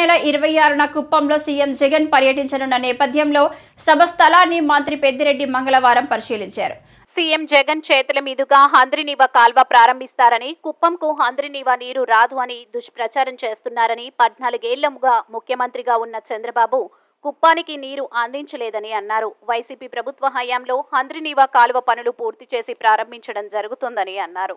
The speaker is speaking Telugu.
నెల ఇరవై ఆరున కుప్పంలో సీఎం జగన్ పర్యటించనున్న నేపథ్యంలో సభ స్థలాన్ని మంత్రి పెద్దిరెడ్డి మంగళవారం పరిశీలించారు. సీఎం జగన్ చేతుల మీదుగా హంద్రినీవ కాల్వ ప్రారంభిస్తారని కుప్పంకు హంద్రినీవ నీరు రాదు అని దుష్ప్రచారం చేస్తున్నారని పద్నాలుగేళ్ళముగా ముఖ్యమంత్రిగా ఉన్న చంద్రబాబు కుప్పానికి నీరు అందించలేదని అన్నారు. వైసీపీ ప్రభుత్వ హయాంలో హంద్రినీవ కాలువ పనులు పూర్తి చేసి ప్రారంభించడం జరుగుతుందని అన్నారు.